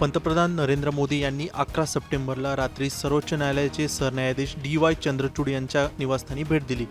पंतप्रधान नरेंद्र मोदी यांनी अकरा सप्टेंबरला रात्री सर्वोच्च न्यायालयाचे सरन्यायाधीश डी वाय चंद्रचूड यांच्या निवासस्थानी भेट दिली.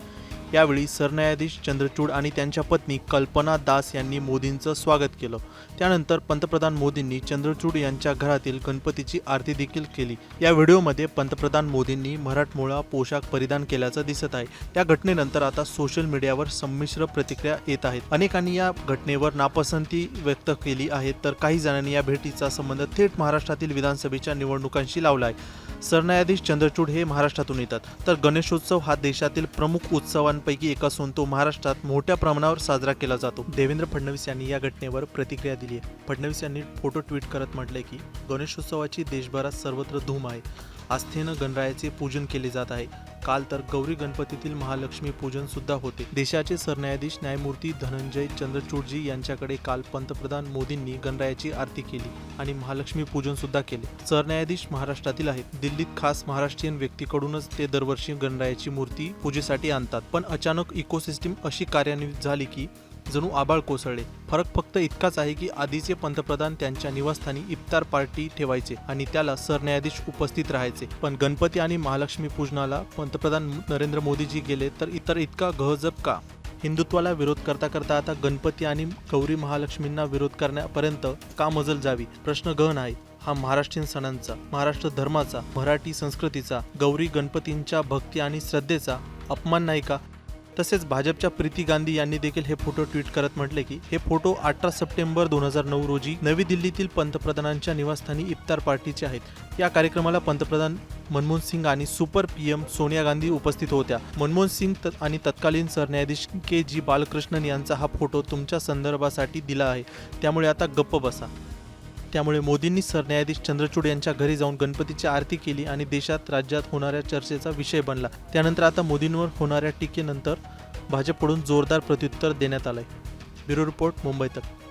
यावेळी सरन्यायाधीश चंद्रचूड आणि त्यांच्या पत्नी कल्पना दास यांनी मोदींचं स्वागत केलं. त्यानंतर पंतप्रधान मोदींनी चंद्रचूड यांच्या घरातील गणपतीची आरती देखील केली. या व्हिडिओमध्ये पंतप्रधान मोदींनी मराठमोळा पोशाख परिधान केल्याचं दिसत आहे. या घटनेनंतर आता सोशल मीडियावर संमिश्र प्रतिक्रिया येत आहेत. अनेकांनी या घटनेवर नापसंती व्यक्त केली आहे तर काही जणांनी या भेटीचा संबंध थेट महाराष्ट्रातील विधानसभेच्या निवडणुकांशी लावला आहे. सरन्यायाधीश चंद्रचूड हे महाराष्ट्रातून येतात. तर गणेशोत्सव हा देशातील प्रमुख उत्सवांपैकी एक असून तो महाराष्ट्रात मोठ्या प्रमाणावर साजरा केला जातो. देवेंद्र फडणवीस यांनी या घटनेवर प्रतिक्रिया दिली आहे. फडणवीस यांनी फोटो ट्विट करत म्हटले की गणेशोत्सवाची देशभरात सर्वत्र धूम आहे. आस्थेनं गणरायाचे पूजन केले जात आहे. काल तर गौरी गणपतीतील महालक्ष्मी पूजन सुद्धा होते. देशाचे सरन्यायाधीश न्यायमूर्ती धनंजय चंद्रचूडजी यांच्याकडे काल पंतप्रधान मोदींनी गणरायाची आरती केली आणि महालक्ष्मी पूजन सुद्धा केले. सरन्यायाधीश महाराष्ट्रातील आहेत. दिल्लीत खास महाराष्ट्रीयन व्यक्तीकडूनच ते दरवर्षी गणरायाची मूर्ती पूजेसाठी आणतात. पण अचानक इकोसिस्टीम अशी कार्यान्वित झाली की जणू आबाळ कोसळले. फरक फक्त इतकाच आहे की आधीचे पंतप्रधान त्यांच्या निवासस्थानी इफ्तार पार्टी ठेवायचे आणि त्याला सरन्यायाधीश उपस्थित राहायचे. पण गणपती आणि महालक्ष्मी पूजनाला पंतप्रधान नरेंद्र मोदीजी गेले तर इतर इतका गहजब का? हिंदुत्वाला विरोध करता करता आता गणपती आणि गौरी महालक्ष्मींना विरोध करण्यापर्यंत का मजल जावी? प्रश्न गहन आहे. हा महाराष्ट्रीयन सणांचा महाराष्ट्र धर्माचा मराठी संस्कृतीचा गौरी गणपतींच्या भक्ती आणि श्रद्धेचा अपमान नाही का? तसेच भाजपच्या प्रीती गांधी यांनी देखील हे फोटो ट्विट करत म्हटले की हे फोटो अठरा सप्टेंबर दोन हजार नऊ रोजी नवी दिल्लीतील पंतप्रधानांच्या निवासस्थानी इफ्तार पार्टीचे आहेत. या कार्यक्रमाला पंतप्रधान मनमोहन सिंग आणि super P M Sonia Gandhi उपस्थित होत्या. मनमोहन सिंग त- आणि तत्कालीन सरन्यायाधीश के जी बालकृष्णन यांचा हा फोटो तुमच्या संदर्भासाठी दिला आहे. त्यामुळे आता गप्प बसा. त्यामुळे मोदींनी सरन्यायाधीश चंद्रचूड यांच्या घरी जाऊन गणपतीची आरती केली आणि देशात राज्यात होणाऱ्या चर्चेचा विषय बनला. त्यानंतर आता मोदींवर होणाऱ्या टीकेनंतर भाजपकडून जोरदार प्रत्युत्तर देण्यात आलंय. ब्युरो रिपोर्ट मुंबई तक